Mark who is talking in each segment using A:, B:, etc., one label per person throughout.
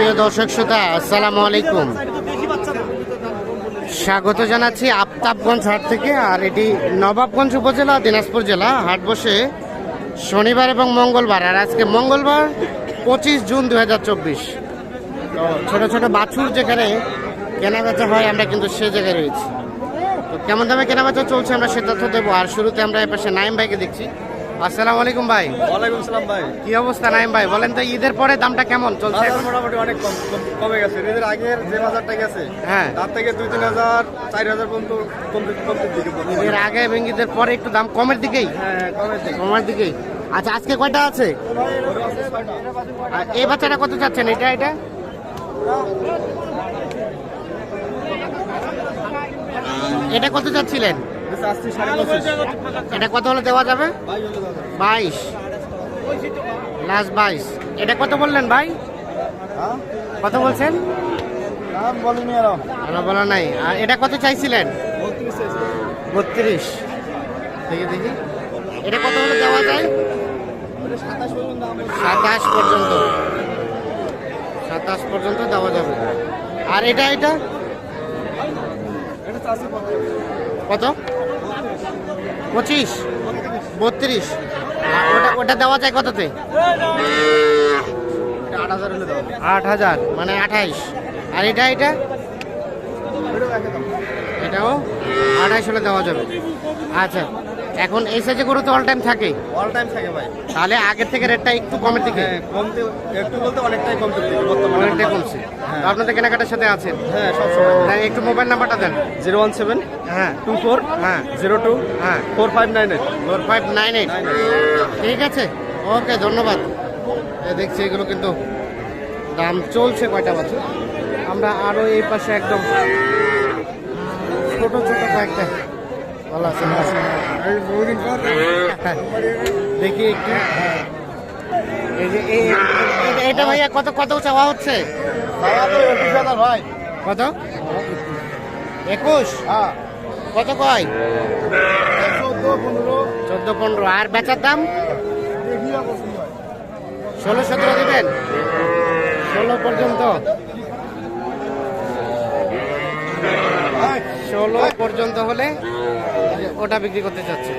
A: সুপ্রিয় দর্শক শ্রোতা, আসসালামু আলাইকুম। স্বাগত জানাচ্ছি আফতাবগঞ্জ হাট থেকে, আর এটি নবাবগঞ্জ উপজেলা, দিনাজপুর জেলা। হাট বসে শনিবার এবং মঙ্গলবার, আর আজকে মঙ্গলবার, পঁচিশ জুন দু হাজার চব্বিশ। ছোটো ছোটো বাছুর যেখানে কেনাবেচা হয়, আমরা কিন্তু সে জায়গায় রয়েছি। তো কেমন দামে কেনাবেচা চলছে, আমরা সে তথ্য দেবো। আর শুরুতে আমরা এপাশে নাইম ভাইকে দেখছি। আসসালামু আলাইকুম ভাই।
B: ওয়ালাইকুম সালাম ভাই।
A: কি অবস্থা নাইম ভাই? বলেন তো ঈদের পরে দামটা কেমন চলছে?
B: বাজার মোটামুটি অনেক কম কম- গেছে। এদের আগের যে বাজারটা গেছে
A: হ্যাঁ।
B: তার থেকে দুই তিন হাজার চার হাজার পর্যন্ত কমতে কমতে দিকে
A: ঈদের আগে এবং ঈদের পরে একটু দাম কমের দিকেই?
B: হ্যাঁ হ্যাঁ, কমের দিকে।
A: কমের দিকেই। আচ্ছা আজকে কয়টা আছে? এই বাচ্চাটা কত চাচ্ছেন এটা এটা? এটা কত চাচ্ছিলেন এটা কত হলে দেওয়া যাবে? বাইশ। লাস্ট বাইশ। এটা কত বললেন ভাই? কত বলছেন? বলা নাই। আর এটা কত চাইছিলেন?
B: বত্রিশ।
A: দেখি দেখি। এটা কত হলে দেওয়া যায়?
B: সাতাশ পর্যন্ত।
A: সাতাশ পর্যন্ত দেওয়া যাবে। আর এটা এটা? কত? পঁচিশ, বত্রিশ। ওটা ওটা দেওয়া যায় কততে?
B: আট হাজার
A: মানে আঠাইশ। আর এটা এটা?
B: এটাও
A: আঠাইশ হলে দেওয়া যাবে। আচ্ছা। এখন এই সাইজে গরু তো অল টাইম থাকে।
B: অল টাইম থাকে ভাই।
A: তাহলে আগের থেকে রেটটা একটু কমের দিকে?
B: হ্যাঁ কমতে একটু বলতে অনেকটাই কমতে বর্তমানে।
A: অনেকটাই কমছে। তো আপনাদের কেনাকাটার সাথে আছেন?
B: হ্যাঁ সবসময়
A: তাই একটু মোবাইল নাম্বারটা দেন।
B: জিরো ওয়ান সেভেন
A: হ্যাঁ।
B: টু ফোর
A: হ্যাঁ।
B: জিরো টু
A: হ্যাঁ।
B: Four five nine eight.
A: Four five nine eight ঠিক আছে? ওকে ধন্যবাদ। দেখছি এগুলো কিন্তু দাম চলছে কয়টা বছর আমরা আরও এই পাশে একদম ছোট ছোট কয়েকটা ভালো দেখি। একটু। এই যে এটা- ভাইয়া কত কত চাওয়া হচ্ছে?
B: ভাই
A: কত? একুশ?
B: হ্যাঁ।
A: কত কয়?
B: চোদ্দ পনেরো।
A: আর বেচার দাম? ষোলো সতেরো দিবেন? ষোলো পর্যন্ত। ষোলো পর্যন্ত হলে? ওটা বিক্রি করতে চাচ্ছে।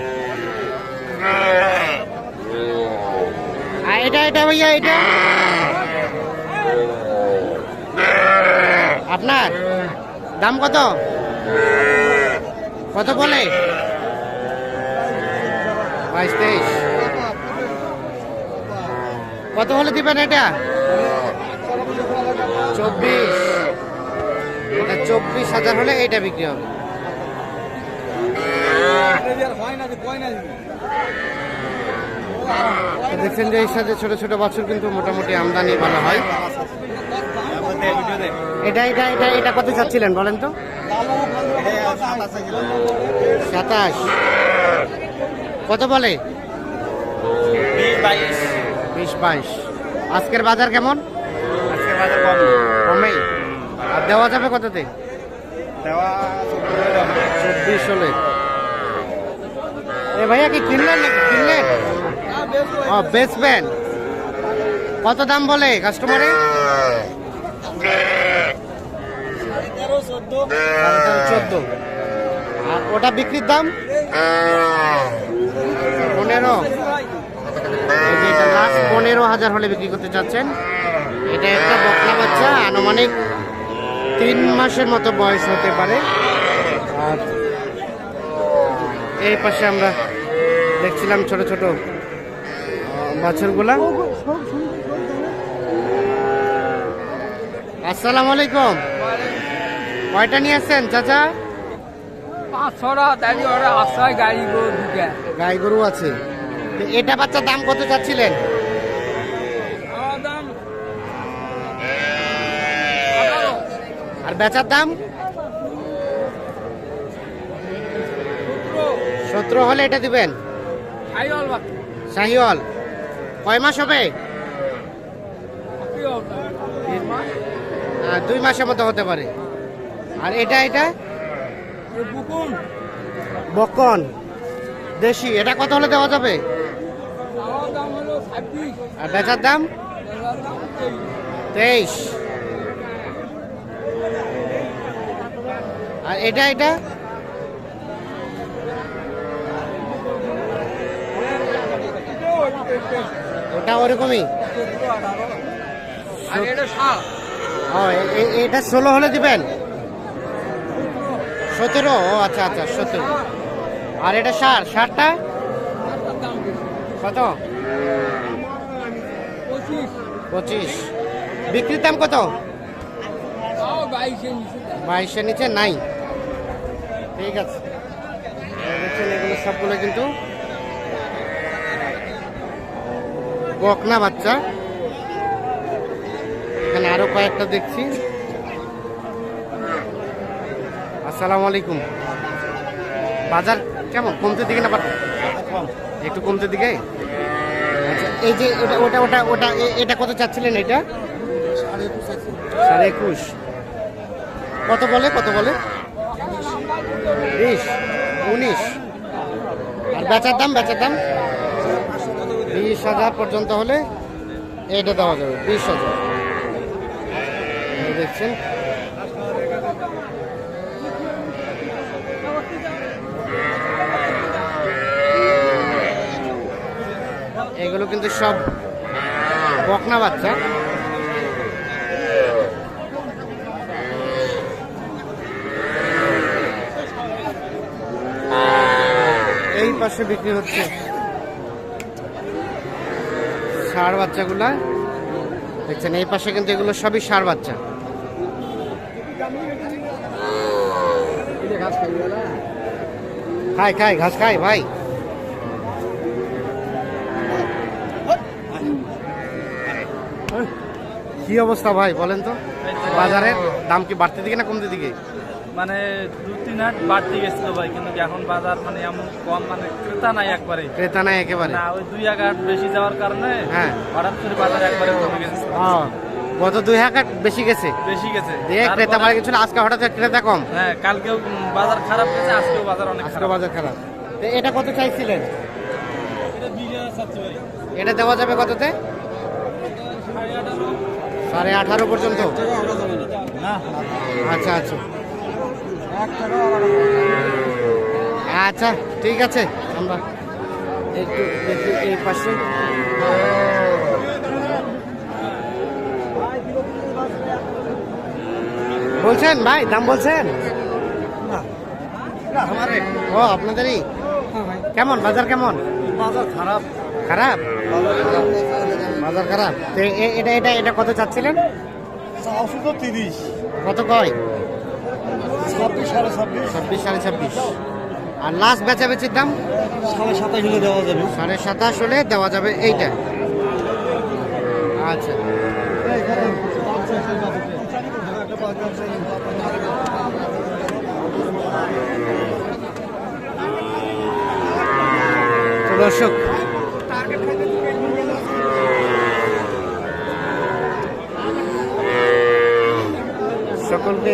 A: এটা এটা ভাইয়া, এটা। আপনার দাম কত? কত বলে? বাইশ তেইশ কত হলে দিবেন এটা? চব্বিশ। এটা চব্বিশ হাজার হলে এইটা বিক্রি হবে। দেখছেন যে সাথে ছোট ছোট বছর কিন্তু মোটামুটি আমদানি ভালো হয়। এটা এটা এটা এটা কত চাচ্ছিলেন বলেন তো? সাতাশ। কত বলে? বিশ বাইশ। আজকের বাজার কেমন? কমেই আর দেওয়া যাবে কততে? দেওয়া চব্বিশ হলে। এ ভাইয়া কি কিনলেন নাকি কিনলেন? ও বেচবেন কত দাম বলে কাস্টমারে চোদ্দ। আর ওটা বিক্রির দাম? পনেরো। পনেরো হাজার হলে বিক্রি করতে চাচ্ছেন। এটা একটা বকলা বাচ্চা, আনুমানিক তিন মাসের মতো বয়স হতে পারে। আর এই পাশে আমরা দেখছিলাম ছোট ছোট বাছুরগুলা। আসসালামু আলাইকুম। কয়টা নিয়ে আসছেন চাচা? গাই গরু আছে। এটা বাচ্চার দাম কত চাচ্ছিলেন? আর বেচার দাম? সতেরো হলে এটা দিবেন। শাহিওয়াল কয় মাস হবে? দুই মাসের মতো হতে পারে। আর এটা এটা?
C: বকন।
A: দেশি। এটা কত হলে দেওয়া যাবে? আর বেচার দাম
C: তেইশ।
A: আর এটা এটা? ওটা ওরকমই।
C: এটা
A: ষোলো হলে দিবেন? সতেরো? ও আচ্ছা আচ্ছা সতেরো। আর এটা ষাট? ষাটটা? কত?
C: পঁচিশ।
A: বিক্রির দাম কত? বাইশের নিচে। নাই। ঠিক আছে। এগুলো সবগুলো কিন্তু বকনা বাচ্চা। এখানে আরও কয়েকটা দেখছি। আসসালামু আলাইকুম। বাজার কেমন? কমতে দিকে না? একটু কমতে দিকে? আচ্ছা এই যে ওটা ওটা ওটা ওটা এটা কত চাচ্ছিলেন এটা? সাড়ে একুশ। কত বলে কত বলে? বিশ। উনিশ। আর বেচার দাম বেচার দাম? বিশ হাজার পর্যন্ত হলে এটা দেওয়া যাবে, বিশ হাজার। দেখছেন? এগুলো কিন্তু সব বকনা বাচ্চা। এই পাশে বিক্রি হচ্ছে ষাঁড় বাচ্চাগুলা। দেখছেন, এই পাশে কিন্তু এগুলো সবই ষাঁড় বাচ্চা। খাই খাই, ঘাস খাই, ভাই। কি অবস্থা, ভাই, বলেন তো? বাজারের দাম কি বাড়তে দিকে না কমতে দিকে?
D: মানে দু তিন হাট বাড়তে গেছিল ভাই কিন্তু এখন বাজার মানে এমন কম মানে ক্রেতা নাই একবারে।
A: ক্রেতা নাই একেবারে।
D: না ওই দুই হাট বেশি যাওয়ার কারণে
A: হ্যাঁ।
D: হঠাৎ করে বাজার একবারে কমে গেছে।
A: গত দুই হাজার বেশি গেছে?
D: বেশি গেছে।
A: দিয়ে ক্রেতা বাড়ি গেছিল আজকে হঠাৎ ক্রেতা কম।
D: হ্যাঁ কালকেও বাজার খারাপ গেছে আজকেও বাজার অনেক
A: আজকে
D: খারাপ।
A: বাজার খারাপ। তো এটা কত চাইছিলেন?
D: এটা
A: দেওয়া যাবে কততে? সাড়ে আঠারো। পর্যন্ত। আচ্ছা আচ্ছা। আচ্ছা ঠিক আছে। আমরা একটু দেখি এই পাশে। বলছেন ভাই দাম বলছেন? ও আপনাদেরই? কেমন বাজার কেমন?
B: বাজার খারাপ।
A: খারাপ? বাজার খারাপ। এটা এটা এটা কত চাচ্ছিলেন?
B: তিরিশ।
A: কত কয়?
B: ছাব্বিশ সাড়ে ছাব্বিশ।
A: আর লাস্ট বেচাবেচির দাম?
B: সাড়ে সাতাশ হলে দেওয়া যাবে।
A: সাড়ে সাতাশ হলে দেওয়া যাবে এইটা। আচ্ছা। দর্শক সকলকে